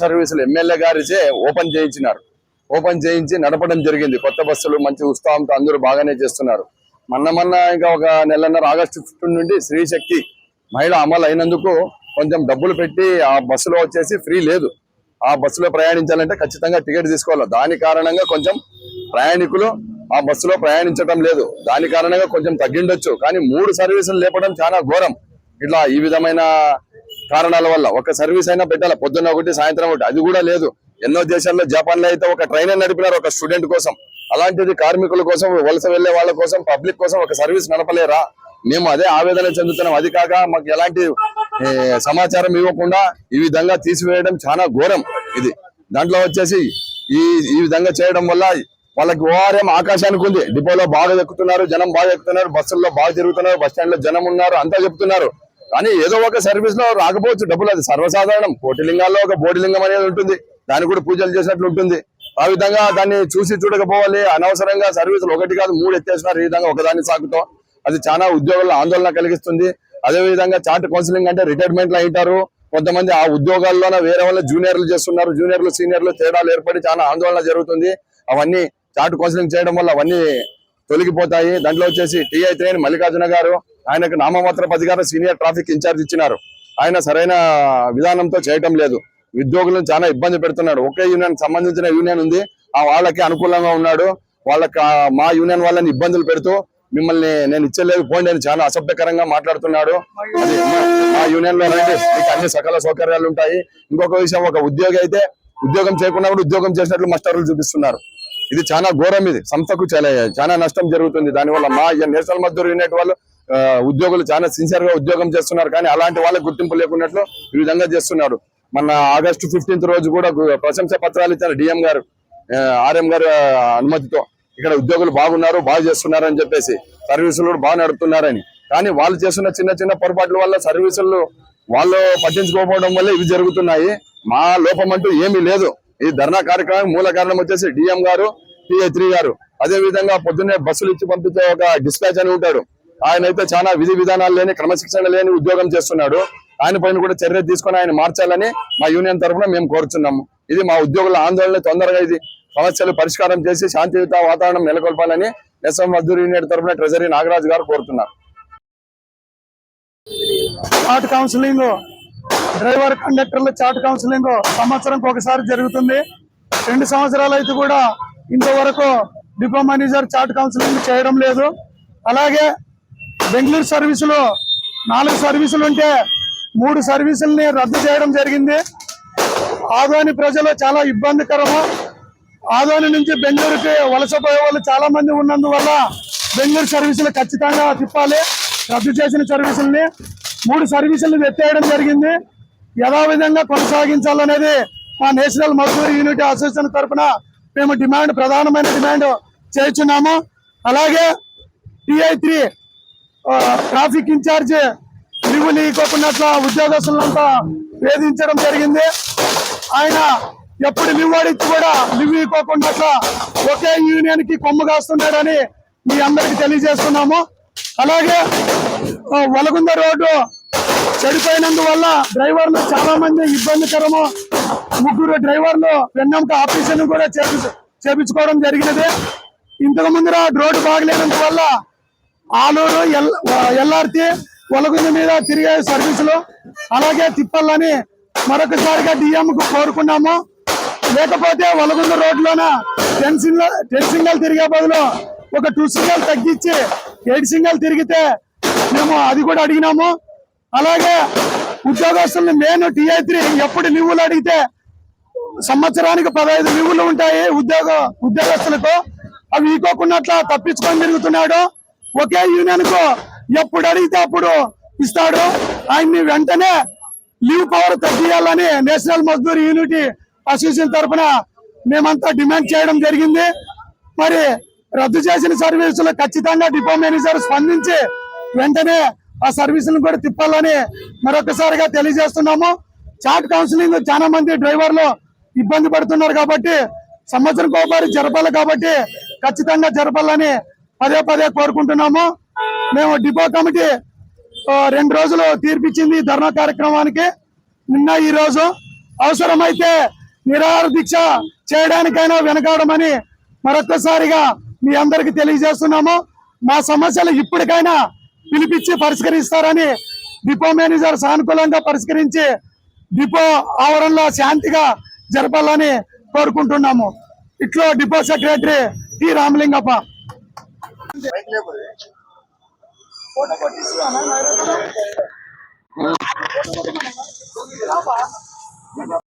సర్వీసులు ఎమ్మెల్యే గారిచే open చేయించినారు. Open చేయించి నడపడం జరిగింది. కొత్త బస్సులు మంచి ఉత్సాహంతో అందరూ బాగానే చేస్తున్నారు. మొన్న మొన్న ఇంకా ఒక నెలన్నర ఆగస్టు ఫిఫ్టీన్ నుండి స్త్రీశక్తి మహిళ అమలు అయినందుకు కొంచెం డబ్బులు పెట్టి ఆ బస్సులో వచ్చేసి ఫ్రీ లేదు. ఆ బస్సులో ప్రయాణించాలంటే ఖచ్చితంగా టికెట్ తీసుకోవాలి. దాని కారణంగా కొంచెం ప్రయాణికులు ఆ బస్సులో ప్రయాణించడం లేదు. దాని కారణంగా కొంచెం తగ్గిండొచ్చు. కానీ మూడు సర్వీసులు లేపడం చాలా ఘోరం. ఇట్లా ఈ విధమైన కారణాల వల్ల ఒక సర్వీస్ అయినా పెట్టాలి? పొద్దున్న ఒకటి సాయంత్రం ఒకటి. అది కూడా లేదు. ఎన్నో దేశాల్లో జపాన్లో అయితే ఒక ట్రైన్ నడిపినారు ఒక స్టూడెంట్ కోసం. అలాంటిది కార్మికుల కోసం వలస వెళ్ళే వాళ్ళ కోసం పబ్లిక్ కోసం ఒక సర్వీస్ నడపలేరా? మేము అదే ఆవేదన చెందుతున్నాం. అది కాక మాకు ఎలాంటి సమాచారం ఇవ్వకుండా ఈ విధంగా తీసివేయడం చాలా ఘోరం ఇది. దాంట్లో వచ్చేసి ఈ ఈ విధంగా చేయడం వల్ల వాళ్ళకి ఓఆర్ఎం ఆకాశానికి ఉంది. డిపోలో బాగా ఎక్కుతున్నారు జనం బాగా ఎక్కుతున్నారు బస్సుల్లో బాగా తిరుగుతున్నారు బస్ స్టాండ్లో జనం ఉన్నారు అంతా చెప్తున్నారు. కానీ ఏదో ఒక సర్వీస్లో రాకపోవచ్చు డబ్బులు. అది సర్వసాధారణం. కోటిలింగాల్లో ఒక బోడిలింగం అనేది ఉంటుంది. దాన్ని కూడా పూజలు చేసినట్లు ఉంటుంది. ఆ విధంగా దాన్ని చూసి చూడకపోవాలి. అనవసరంగా సర్వీసులు ఒకటి కాదు మూడు ఎత్తేసినారు. ఈ విధంగా ఒకదాని సాకుతో అది చాలా ఉద్యోగుల ఆందోళన కలిగిస్తుంది. అదే విధంగా చార్ట్ కౌన్సిలింగ్ అంటే రిటైర్మెంట్లో అయింటారు కొంతమంది ఆ ఉద్యోగాల్లోనే వేరే వాళ్ళ జూనియర్లు చేస్తున్నారు. జూనియర్లు సీనియర్లు తేడాలు ఏర్పడి చాలా ఆందోళన జరుగుతుంది. అవన్నీ చార్ట్ కౌన్సిలింగ్ చేయడం వల్ల అవన్నీ తొలగిపోతాయి. దాంట్లో వచ్చేసి టీఐ త్రేణి మల్లికార్జున గారు ఆయనకు నామమాత్ర అధికారం సీనియర్ ట్రాఫిక్ ఇన్ఛార్జ్ ఇచ్చినారు. ఆయన సరైన విధానంతో చేయటం లేదు. ఉద్యోగులను చాలా ఇబ్బంది పెడుతున్నాడు. ఒకే యూనియన్ సంబంధించిన యూనియన్ ఉంది. ఆ వాళ్ళకి అనుకూలంగా ఉన్నాడు. వాళ్ళకి మా యూనియన్ వాళ్ళని ఇబ్బందులు పెడుతూ మిమ్మల్ని నేను ఇచ్చలేదు. పోండి అని చాలా అసభ్యకరంగా మాట్లాడుతున్నాడు. అది మా- యూనియన్లో రండి. మీకు అన్ని సకల సౌకర్యాలు ఉంటాయి. ఇంకొక విషయం ఒక ఉద్యోగి అయితే ఉద్యోగం చేయకుండా కూడా ఉద్యోగం చేసినట్లు మాస్టర్లు చూపిస్తున్నారు. ఇది చాలా ఘోరం ఇది. సంస్థకు చాలా చాలా నష్టం జరుగుతుంది. దానివల్ల మా ఈ నేషనల్ మజ్దూర్ యూనిట్ వాళ్ళు ఉద్యోగులు చాలా సిన్సియర్గా ఉద్యోగం చేస్తున్నారు. కానీ అలాంటి వాళ్ళకి గుర్తింపు లేకున్నట్లు ఈ విధంగా చేస్తున్నారు. మన ఆగస్టు ఫిఫ్టీన్త్ రోజు కూడా ప్రశంస పత్రాలు ఇచ్చారు డిఎం గారు ఆర్ఎం గారు అనుమతితో. ఇక్కడ ఉద్యోగులు బాగున్నారు బాగా చేస్తున్నారు అని చెప్పేసి సర్వీసులు కూడా బాగా నడుపుతున్నారని. కానీ వాళ్ళు చేస్తున్న చిన్న చిన్న పొరపాట్ల వల్ల సర్వీసులు వాళ్ళు పట్టించుకోకపోవడం వల్ల ఇవి జరుగుతున్నాయి. మా లోపం అంటూ ఏమీ లేదు. ఈ ధర్నా కార్యక్రమం మూల కారణం వచ్చేసి డిఎం గారు పిఏ త్రీ గారు. అదే విధంగా పొద్దున్నే బస్సులు ఇచ్చి పంపించే ఒక డిస్పాచ్ అని ఉంటాడు. ఆయన అయితే చాలా విధి విధానాలు లేని క్రమశిక్షణ లేని ఉద్యోగం చేస్తున్నాడు. ఆయన పైన కూడా చర్య తీసుకొని ఆయన మార్చాలని మా యూనియన్ తరఫున మేము కోరుచున్నాము. ఇది మా ఉద్యోగుల ఆందోళన తొందరగా ఇది సమస్యలు పరిష్కారం చేసి శాంతియుత వాతావరణం నెలకొల్పాలని ఎస్ఎం మజ్దూర్ యూనియన్ తరఫున ట్రెజరీ నాగరాజు గారు కోరుతున్నారు. చార్ట్ కౌన్సిలింగ్ డ్రైవర్ కండక్టర్ల చార్ట్ కౌన్సిలింగ్ సంవత్సరంకి ఒకసారి జరుగుతుంది. రెండు సంవత్సరాలు అయితే కూడా ఇంతవరకు డిపో మేనేజర్ చార్ట్ కౌన్సిలింగ్ చేయడం లేదు. అలాగే బెంగళూరు సర్వీసులు నాలుగు సర్వీసులు ఉంటే మూడు సర్వీసుల్ని రద్దు చేయడం జరిగింది. ఆదోని ప్రజలు చాలా ఇబ్బందికరము. ఆదోని నుంచి బెంగళూరుకి వలసపోయే వాళ్ళు చాలా మంది ఉన్నందువల్ల బెంగళూరు సర్వీసులు ఖచ్చితంగా తిప్పాలి. రద్దు చేసిన సర్వీసుల్ని మూడు సర్వీసులను ఎత్తేయడం జరిగింది. యథావిధంగా కొనసాగించాలనేది మా నేషనల్ మజ్దూర్ యూనిటీ అసోసియేషన్ తరఫున మేము డిమాండ్ ప్రధానమైన డిమాండ్ చేస్తున్నాము. అలాగే టిఐ త్రీ ట్రాఫిక్ ఇన్ఛార్జ్ లీవులు ఇవ్వకున్నట్ల ఉద్యోగస్తులంతా వేధించడం జరిగింది. ఆయన ఎప్పుడు లివ్ కూడా లివ్ ఇవ్వకుండా ఒకే యూనియన్కి కొమ్ము కాస్తున్నాడని మీ అందరికి తెలియజేస్తున్నాము. అలాగే వలగుంద రోడ్డు చెడిపోయినందువల్ల డ్రైవర్లు చాలా మంది ఇబ్బందికరము. ముగ్గురు డ్రైవర్లు వెన్నెంక ఆపరేషన్ కూడా చేపి చేపించుకోవడం జరిగినది. ఇంతకు ముందర రోడ్డు బాగలేనందువల్ల ఆలూరు ఎల్ ఎల్ఆర్టీ ఒలగుంది మీద తిరిగే సర్వీసులు అలాగే తిప్పాలని మరొకసారిగా డిఎం కు కోరుకున్నాము. లేకపోతే వలగుంద రోడ్లోన టెన్ సింగల్ టెన్ సింగల్ తిరిగే బదులు ఒక టూ సింగల్ తగ్గించి ఎయిట్ సింగల్ తిరిగితే మేము అది కూడా అడిగినాము. అలాగే ఉద్యోగస్తులను మెయిన్ టీఐ త్రీ ఎప్పుడు లీవులు అడిగితే సంవత్సరానికి పదహైదు లీవులు ఉంటాయి ఉద్యోగ ఉద్యోగస్తులకు అవి ఈకోకున్నట్ల తప్పించుకొని తిరుగుతున్నాడు. ఒకే యూనియన్కు ఎప్పుడు అడిగితే అప్పుడు ఇస్తాడు. ఆయన్ని వెంటనే లీవ్ పవర్ తగ్గియాలని నేషనల్ మజ్దూర్ యూనిటీ అసోసియేషన్ తరఫున మేమంతా డిమాండ్ చేయడం జరిగింది. మరి రద్దు చేసిన సర్వీసులు ఖచ్చితంగా డిపో మేనేజర్ స్పందించి వెంటనే ఆ సర్వీసులను కూడా తిప్పాలని మరొకసారిగా తెలియజేస్తున్నాము. చాట్ కౌన్సిలింగ్ చాలా మంది డ్రైవర్లు ఇబ్బంది పడుతున్నారు కాబట్టి సంవత్సరం కోపారి జరపాలి కాబట్టి ఖచ్చితంగా జరపాలని పదే పదే కోరుకుంటున్నాము. మేము డిపో కమిటీ రెండు రోజులు తీర్పిచ్చింది ధర్నా కార్యక్రమానికి. నిన్న ఈ రోజు అవసరమైతే నిరాహార దీక్ష చేయడానికైనా వెనకాడమని మరొక్కసారిగా మీ అందరికి తెలియజేస్తున్నాము. మా సమస్యలు ఇప్పటికైనా పిలిపించి పరిష్కరిస్తారని డిపో మేనేజర్ సానుకూలంగా పరిష్కరించి డిపో ఆవరణలో శాంతిగా జరపాలని కోరుకుంటున్నాము. ఇట్లో depot secretary T Ramalingappa. Photo